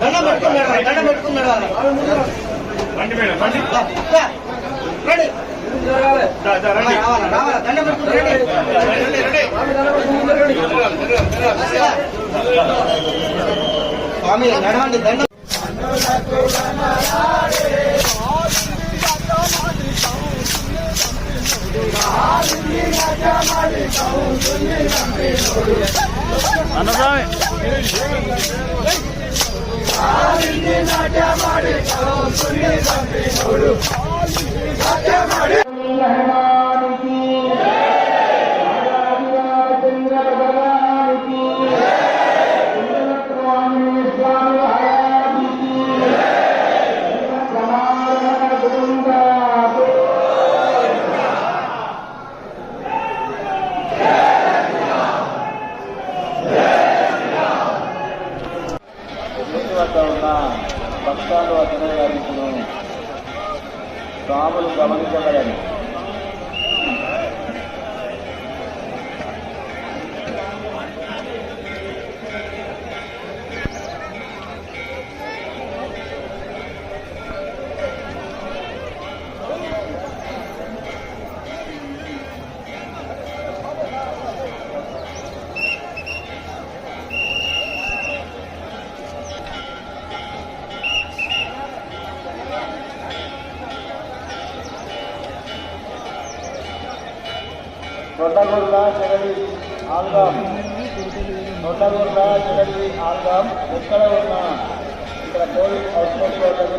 దండం పెట్టుకున్నాడు దండం పెట్టుకున్నాడు రెడీ రావాలా రావాలా దండం పెట్టుకున్నాడు స్వామి నడవండి దండం ஆடினே நாட்டிய மாடு వద్ద ఉన్న భక్తాలు అతనే గారించును స్వాములు గమనించగలని దొడ్డగుర్ల ఆల్గాం. దొడ్డగుర్ల జగది ఆల్గాం. ఎక్కడ ఉన్నా ఇక్కడ కోవిడ్ అవుట్పోస్ట్ వద్దకు